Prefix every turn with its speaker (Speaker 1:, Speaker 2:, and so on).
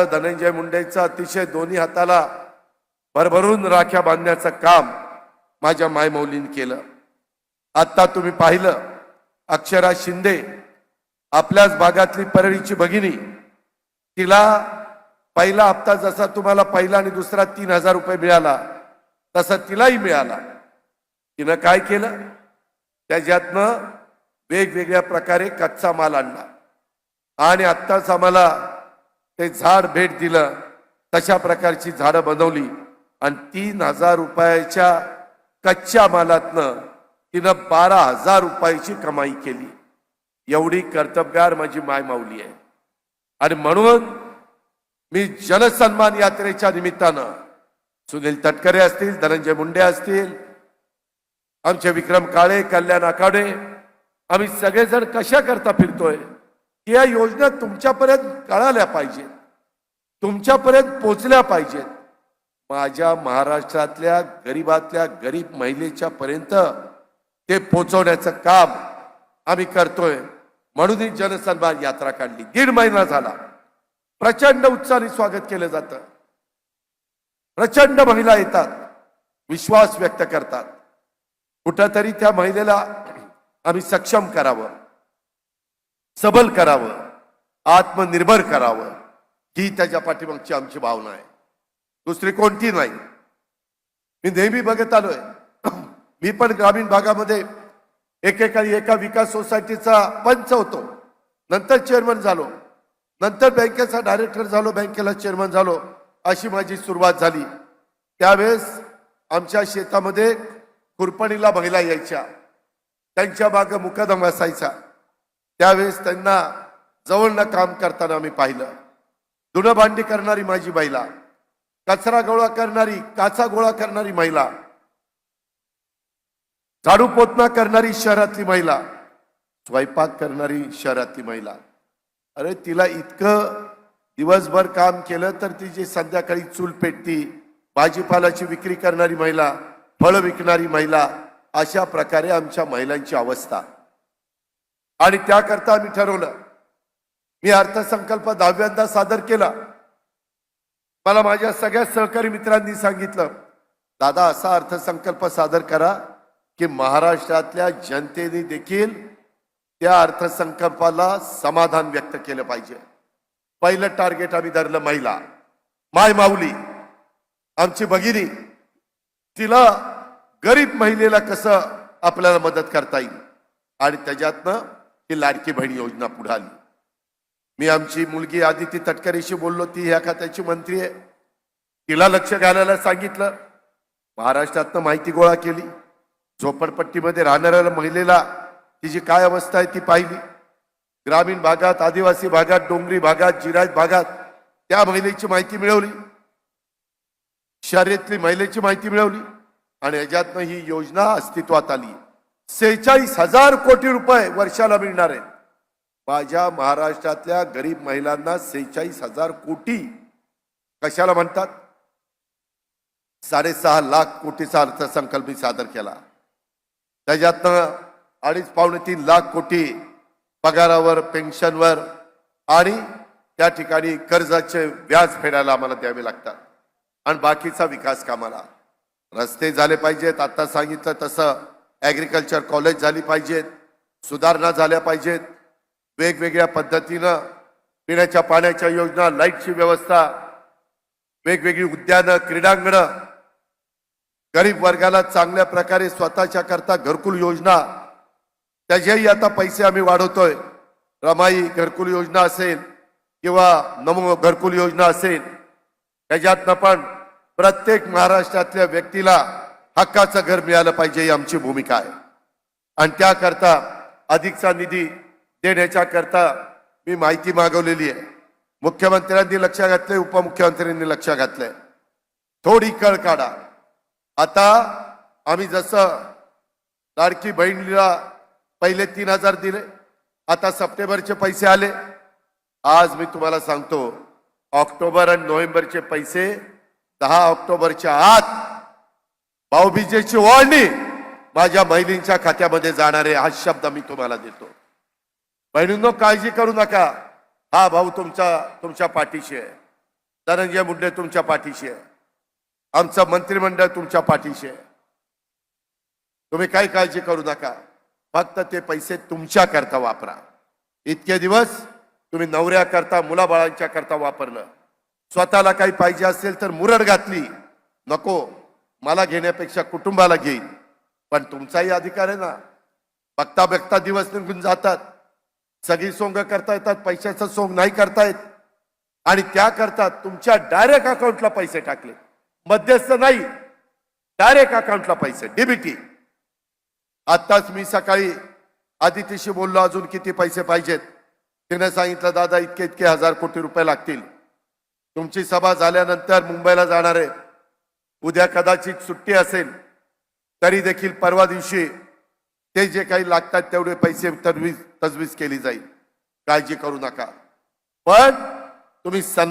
Speaker 1: धनंजय मुंडेचं अतिशय दोन्ही हाताला भरभरून राख्या बांधण्याचं काम माझ्या मायमौलीने केलं. आत्ता तुम्ही पाहिलं अक्षरा शिंदे आपल्याच भागातली परळीची भगिनी. तिला पहिला हप्ता जसा तुम्हाला पहिला आणि दुसरा तीन हजार रुपये मिळाला तसा तिलाही मिळाला. तिनं काय केलं? त्याच्यातनं वेगवेगळ्या प्रकारे कच्चा माल आणला. आणि आत्ताच आम्हाला ते झाड भेट दिलं तशा प्रकारची झाडं बनवली. आणि तीन हजार रुपयाच्या कच्च्या मालातनं तिनं बारा हजार रुपयाची कमाई केली. एवढी कर्तबगार माझी माय माऊली आहे. आणि म्हणून मी जनसन्मान यात्रेच्या निमित्तानं सुनील तटकरे असतील धनंजय मुंडे असतील आमचे विक्रम काळे कल्याण आखाडे आम्ही सगळेजण कशा करता फिरतोय? या योजना तुमच्यापर्यंत कळाल्या पाहिजेत. तुमच्यापर्यंत पोचल्या पाहिजेत. माझ्या महाराष्ट्रातल्या गरीबातल्या गरीब महिलेच्या पर्यंत ते पोचवण्याचं काम आम्ही करतोय. म्हणून ही जनसन्मान यात्रा काढली. दीड महिना झाला. प्रचंड उत्साहाने स्वागत केलं जातं. प्रचंड महिला येतात. विश्वास व्यक्त करतात. कुठंतरी त्या महिलेला आम्ही सक्षम करावं. सबल करावं आत्मनिर्भर करावं ही त्याच्या पाठीमागची आमची भावना आहे. दुसरी कोणती नाही. मी नेहमी बघत आलोय. मी पण ग्रामीण भागामध्ये एकेकाळी एका विकास सोसायटीचा पंच होतो. नंतर चेअरमन झालो. नंतर बँकेचा डायरेक्टर झालो बँकेला चेअरमन झालो अशी माझी सुरुवात झाली. त्यावेळेस आमच्या शेतामध्ये खुरपणीला महिला यायच्या. त्यांच्या मागं मुकादम असायचा. त्यावेळेस त्यांना जवळनं काम करताना आम्ही पाहिलं. धुणं भांडी करणारी माझी महिला कचरा गोळा करणारी काचा गोळा करणारी महिला झाडू पोतना करणारी शहरातली महिला स्वयंपाक करणारी शहरातली महिला. अरे तिला इतकं दिवसभर काम केलं तर ती जी संध्याकाळी चूल पेटती भाजीपालाची विक्री करणारी महिला फळं विकणारी महिला अशा प्रकारे आमच्या महिलांची अवस्था. आणि त्याकरता आम्ही ठरवलं. मी अर्थसंकल्प दहाव्यांदा सादर केला. मला माझ्या सगळ्या सहकारी मित्रांनी सांगितलं दादा असा अर्थसंकल्प सादर करा की महाराष्ट्रातल्या जनतेने देखील त्या अर्थसंकल्पाला समाधान व्यक्त केलं पाहिजे. पहिलं टार्गेट आम्ही धरलं महिला. माय माऊली आमची भगिनी तिला गरीब महिलेला कसं आपल्याला मदत करता येईल? आणि त्याच्यातनं ही लाडकी बहीण योजना पुढे आली. मी आमची मुलगी आदिती तटकरेशी बोललो ती ह्या खात्याची मंत्री आहे. तिला लक्ष घालायला सांगितलं. महाराष्ट्रातनं माहिती गोळा केली. झोपडपट्टीमध्ये राहणाऱ्या महिलेला तिची काय अवस्था आहे ती पाहिली. ग्रामीण भागात आदिवासी भागात डोंगरी भागात जिरायत भागात त्या महिलेची माहिती मिळवली. शर्यतली महिलेची माहिती मिळवली. आणि याच्यातनं ही योजना अस्तित्वात आली. सेहेचाळीस हजार कोटी रुपये वर्षाला मिळणार आहेत माझ्या महाराष्ट्रातल्या गरीब महिलांना सेहेचाळीस हजार कोटी कशाला म्हणतात? साडेसहा लाख कोटीचा अर्थसंकल्प मी सादर केला. त्याच्यातनं अडीच पावणे तीन लाख कोटी पगारावर पेन्शनवर आणि त्या ठिकाणी कर्जाचे व्याज फेडायला आम्हाला द्यावे लागतात. आणि बाकीचा विकास कामाला. रस्ते झाले पाहिजेत आता सांगितलं तसं. ॲग्रिकल्चर कॉलेज झाली पाहिजेत सुधारणा झाल्या पाहिजेत. वेगवेगळ्या पद्धतीनं पिण्याच्या पाण्याच्या योजना लाईटची व्यवस्था वेगवेगळी उद्यानं क्रीडांगणं. गरीब वर्गाला चांगल्या प्रकारे स्वतःच्या करता घरकुल योजना. त्याचेही आता पैसे आम्ही वाढवतोय. रमाई घरकुल योजना असेल किंवा नमो घरकुल योजना असेल त्याच्यातनं पण प्रत्येक महाराष्ट्रातल्या व्यक्तीला हक्काचं घर मिळालं पाहिजे ही आमची भूमिका आहे. आणि त्याकरता अधिकचा निधी देण्याच्या करता मी माहिती मागवलेली आहे. मुख्यमंत्र्यांनी लक्ष घातलंय उपमुख्यमंत्र्यांनी लक्ष घातलंय. थोडी कळ काढा. आता आम्ही जसं लाडकी बहिणीला पहिले तीन हजार दिले आता सप्टेंबरचे पैसे आले. आज मी तुम्हाला सांगतो ऑक्टोबर आणि नोव्हेंबरचे पैसे दहा ऑक्टोबरच्या आत भाऊबीजेची ओळणी माझ्या बहिणींच्या खात्यामध्ये जाणार आहे हा शब्द मी तुम्हाला देतो. बहिणींनो काळजी करू नका. हा भाऊ तुमचा तुमच्या पाठीशी आहे. धनंजय मुंडे तुमच्या पाठीशी आहे. आमचं मंत्रिमंडळ तुमच्या पाठीशी आहे. तुम्ही काही काळजी करू नका. फक्त ते पैसे तुमच्या करता वापरा. इतके दिवस तुम्ही नवऱ्या करता मुलाबाळांच्या करता वापरलं. स्वतःला काही पाहिजे असेल तर मुरड घातली. नको. मला घेण्यापेक्षा कुटुंबाला घेईन. पण तुमचाही अधिकार आहे ना. बघता बघता दिवस निघून जातात. सगळी सोंग करता येतात पैशाचं सोंग नाही करता येत. आणि त्या करता तुमच्या डायरेक्ट अकाउंटला पैसे टाकले. मध्यस्थ नाही. डायरेक्ट अकाउंटला पैसे डीबीटी आत्ताच मी सकाळी आदितीशी बोललो अजून किती पैसे पाहिजेत? तिने सांगितलं दादा इतके इतके हजार कोटी रुपये लागतील. तुमची सभा झाल्यानंतर मुंबईला जाणार आहे. उद्या कदाचित सुट्टी असेल तरी देखील परवा दिवशी ते जे काही लागतात तेवढे पैसे तजवीज तजवीज केली जाईल. काळजी करू नका. पण तुम्ही सं